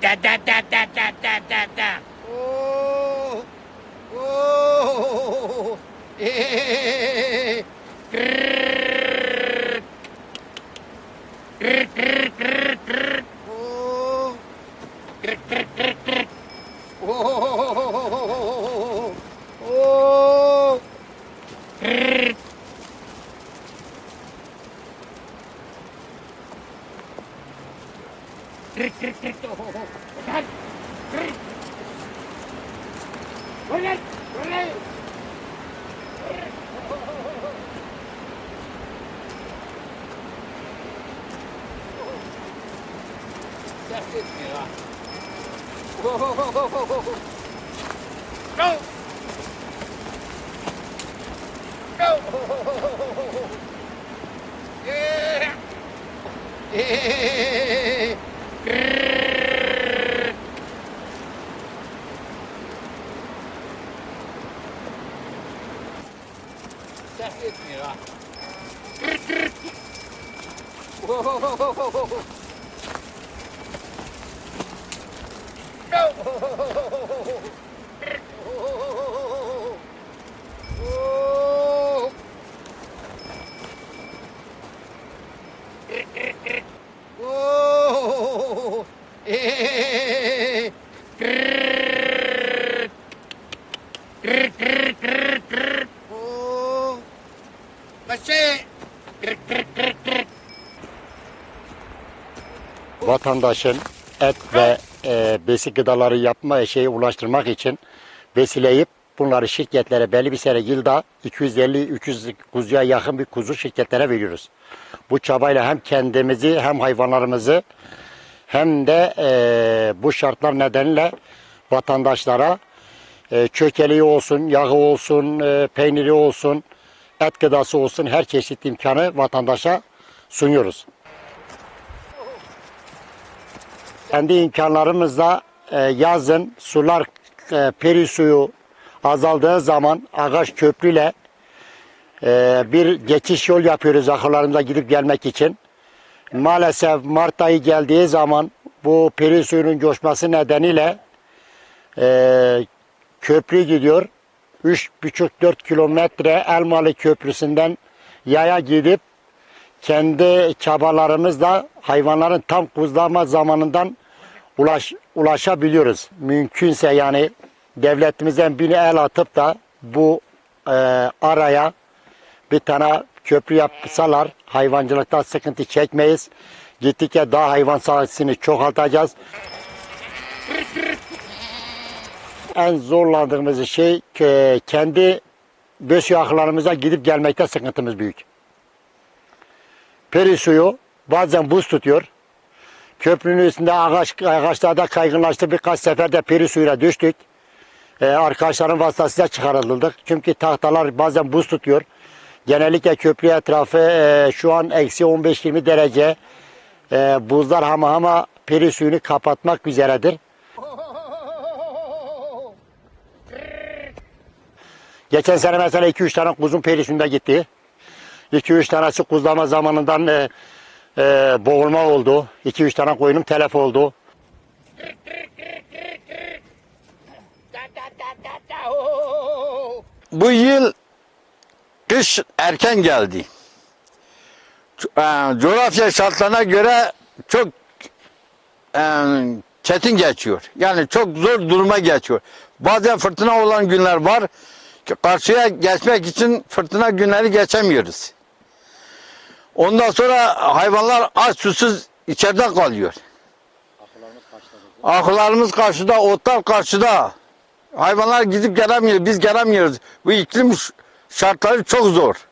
Da da da da da da da da. Oo. Oo. Ee. Oo. Oo. Go, go, go, go, go, go, go. Go! Go! Yeah! Yeah! Zeg dit, Mira. Wow, Vatandaşın et ve e, besi gıdaları yapma şeyi ulaştırmak için vesileyip bunları şirketlere belli bir sene yılda 250-300 kuzuya yakın bir kuzu şirketlere veriyoruz. Bu çabayla hem kendimizi hem hayvanlarımızı hem de e, bu şartlar nedeniyle vatandaşlara e, çökeliği olsun, yağı olsun, e, peyniri olsun, et gıdası olsun her çeşit imkanı vatandaşa sunuyoruz. kendi imkanlarımızla e, yazın sular e, peri suyu azaldığı zaman ağaç köprüyle e, bir geçiş yol yapıyoruz ahırlarımıza gidip gelmek için. Maalesef Mart ayı geldiği zaman bu peri suyunun coşması nedeniyle e, köprü gidiyor. 3,5-4 kilometre Elmalı Köprüsü'nden yaya gidip kendi çabalarımızla hayvanların tam kuzlama zamanından ulaş, ulaşabiliyoruz. Mümkünse yani devletimizden bir el atıp da bu e, araya bir tane köprü yapsalar hayvancılıkta sıkıntı çekmeyiz. Gittikçe daha hayvan sayısını çoğaltacağız. En zorlandığımız şey kendi beş yaklarımıza gidip gelmekte sıkıntımız büyük. Peri suyu bazen buz tutuyor. Köprünün üstünde ağaç, ağaçlarda kaygınlaştı. Birkaç sefer de peri suyuna düştük. Ee, arkadaşların vasıtasıyla çıkarıldık. Çünkü tahtalar bazen buz tutuyor. Genellikle köprü etrafı e, şu an eksi 15-20 derece. E, buzlar hama hama peri suyunu kapatmak üzeredir. Geçen sene mesela 2-3 tane kuzun peri suyunda gitti. 2-3 tanesi kuzlama zamanından e, e, boğulma oldu. 2-3 tane koyunum telef oldu. Bu yıl kış erken geldi. E, Coğrafya şartlarına göre çok e, çetin geçiyor. Yani çok zor duruma geçiyor. Bazen fırtına olan günler var. Karşıya geçmek için fırtına günleri geçemiyoruz. Ondan sonra hayvanlar aç susuz içeride kalıyor. Ahılarımız karşıda, otlar karşıda. Hayvanlar gidip gelemiyor, biz gelemiyoruz. Bu iklim şartları çok zor.